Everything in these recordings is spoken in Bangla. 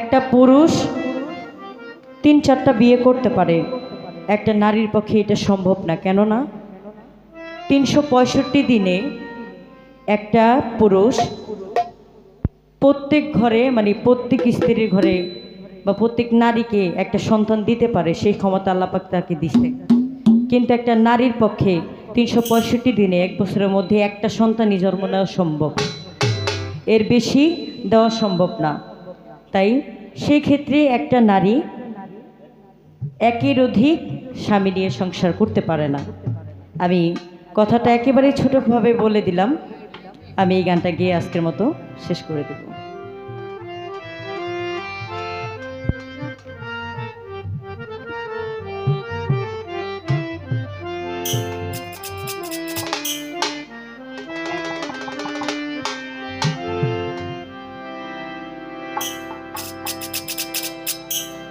একটা পুরুষ তিন চারটা বিয়ে করতে পারে। একটা নারীর পক্ষে এটা সম্ভব না। কেননা তিনশো পঁয়ষট্টি দিনে একটা পুরুষ প্রত্যেক ঘরে মানে প্রত্যেক স্ত্রীর ঘরে বা প্রত্যেক নারীকে একটা সন্তান দিতে পারে, সেই ক্ষমতা আল্লাপাক তাকে দিছে। কিন্তু একটা নারীর পক্ষে তিনশো পঁয়ষট্টি দিনে এক বছরের মধ্যে একটা সন্তানই জন্ম নেওয়া সম্ভব। এর বেশি দেওয়া সম্ভব না। তাই সেক্ষেত্রে একটা নারী একের অধিক স্বামী নিয়ে সংসার করতে পারে না। আমি কথাটা একেবারে ছোটোভাবে বলে দিলাম। আমি এই গানটা গিয়ে আজকের মতো শেষ করে দেব।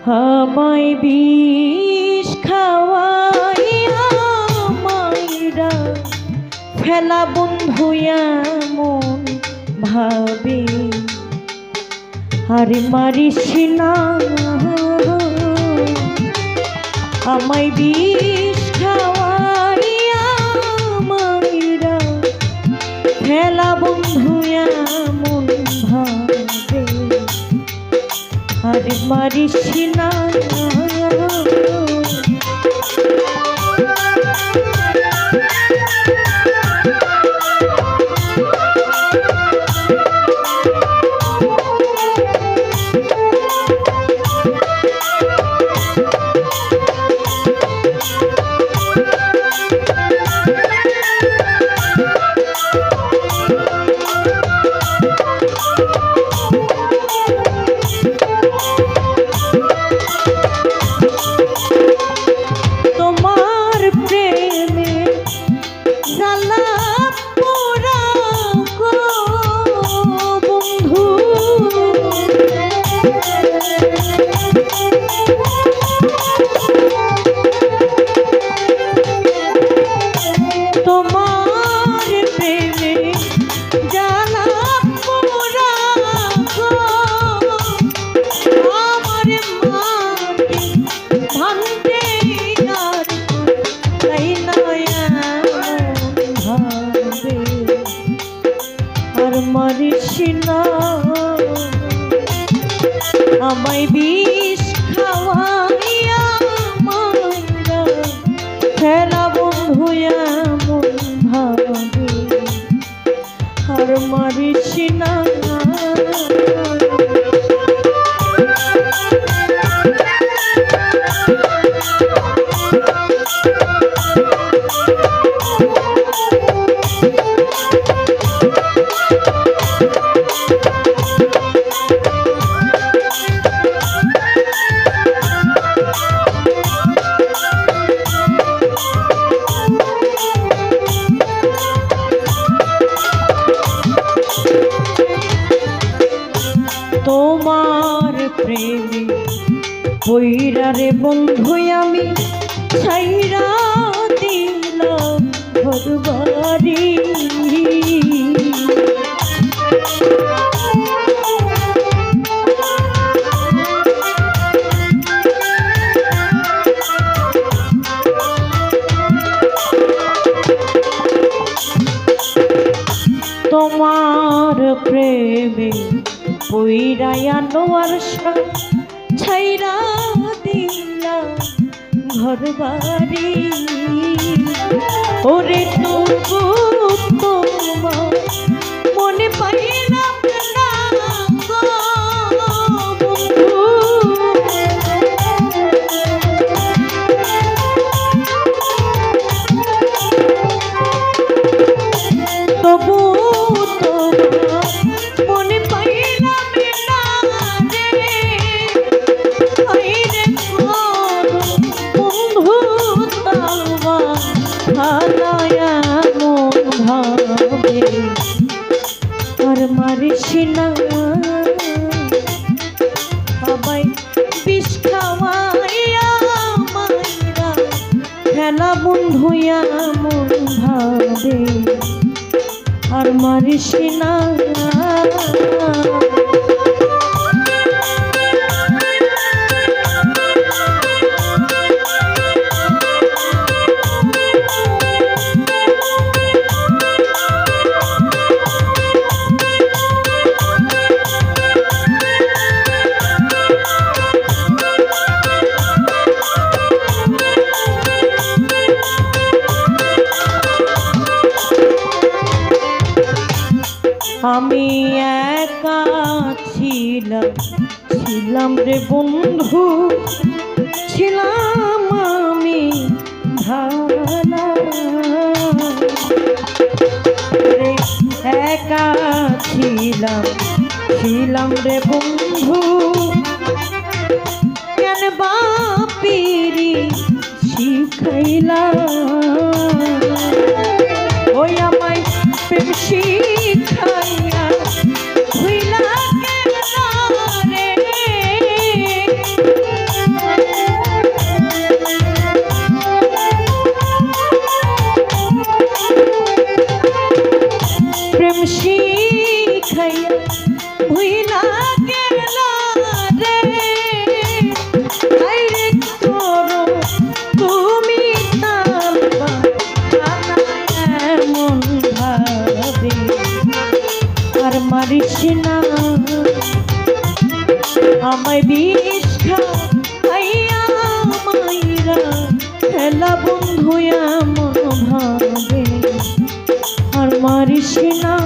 আমায় বিষ খাওয়াইয়া মাইরা ফেলা বন্ধু এমন ভাবে। আরে মারিস না। বিষ খাওয়াইয়া মাইরা ফেলা বন্ধু আর মারিস না। আর মারিস না আমায় বিষ খাওয়াইয়া মারা ফেলা বন্ধু এমন ভাবে আর মারিস বইরা রে বন্ধু আমি তোমার প্রেমে পইরায়া নোয়ার ছাইরা দিলা ঘর বাড়ি ওরে তবু তোমার বন্ধুয়া মন ভাবে আর মারিস না। আমি একা ছিলাম। ছিলাম রে বন্ধু, ছিলাম আমি ভালা একা ছিলাম ছিলাম রে বন্ধু। কেন বাপিরি শিখাইলাম? আমায় বিষ আর মারিস না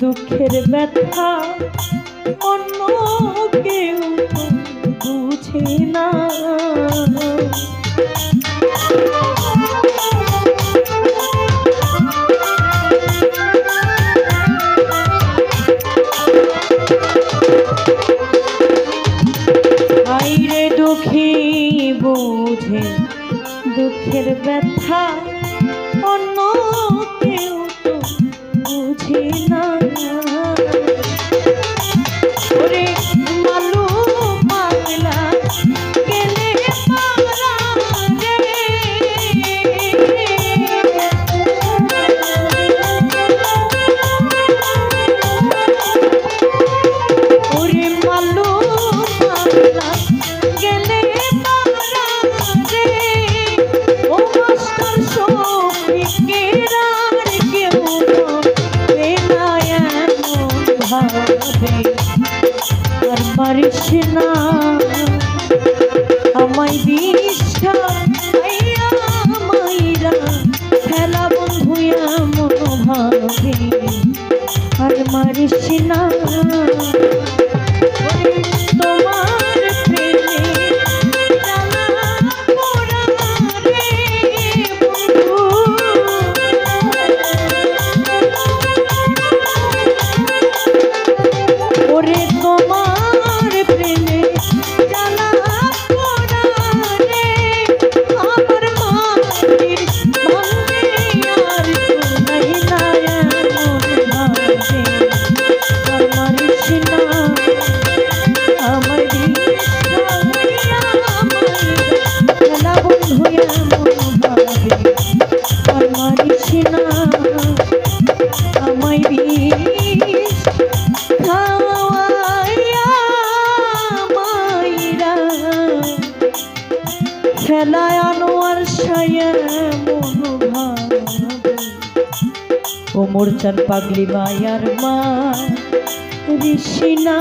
দুঃখের ব্যথা অন্য কেউ বুঝে না। আইরে দুঃখী বুঝে দুঃখের ব্যথা অন্য কেউ খেলায় আনোয়ার সায়া মনোভাবে। ও মোরচান পাগলি মায়ার মা ঋষিনা